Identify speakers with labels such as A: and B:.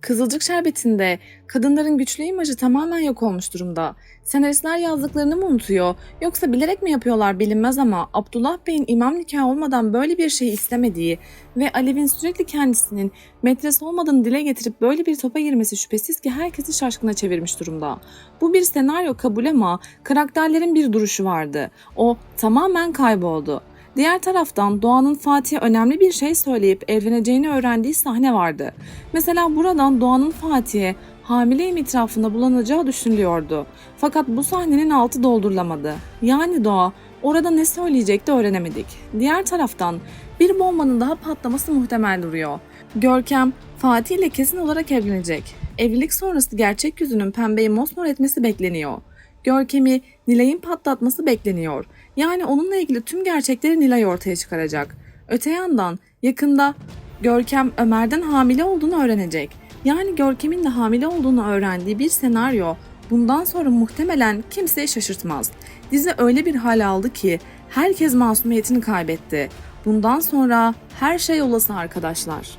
A: Kızılcık Şerbeti'nde kadınların güçlü imajı tamamen yok olmuş durumda. Senaristler yazdıklarını mı unutuyor yoksa bilerek mi yapıyorlar bilinmez ama Abdullah Bey'in imam nikahı olmadan böyle bir şey istemediği ve Alev'in sürekli kendisinin metres olmadığını dile getirip böyle bir topa girmesi şüphesiz ki herkesi şaşkına çevirmiş durumda. Bu bir senaryo kabul ama karakterlerin bir duruşu vardı. O tamamen kayboldu. Diğer taraftan Doğan'ın Fatih'e önemli bir şey söyleyip evleneceğini öğrendiği sahne vardı. Mesela buradan Doğan'ın Fatih'e hamileyim itirafında bulanacağı düşünülüyordu. Fakat bu sahnenin altı doldurulamadı. Yani Doğa orada ne söyleyecekti öğrenemedik. Diğer taraftan bir bombanın daha patlaması muhtemel duruyor. Görkem Fatih ile kesin olarak evlenecek. Evlilik sonrası gerçek yüzünün pembeyi mosmor etmesi bekleniyor. Görkem'i Nilay'ın patlatması bekleniyor. Yani onunla ilgili tüm gerçekleri Nilay ortaya çıkaracak. Öte yandan yakında Görkem Ömer'den hamile olduğunu öğrenecek. Yani Görkem'in de hamile olduğunu öğrendiği bir senaryo bundan sonra muhtemelen kimseyi şaşırtmaz. Dizi öyle bir hal aldı ki herkes masumiyetini kaybetti. Bundan sonra her şey olası arkadaşlar.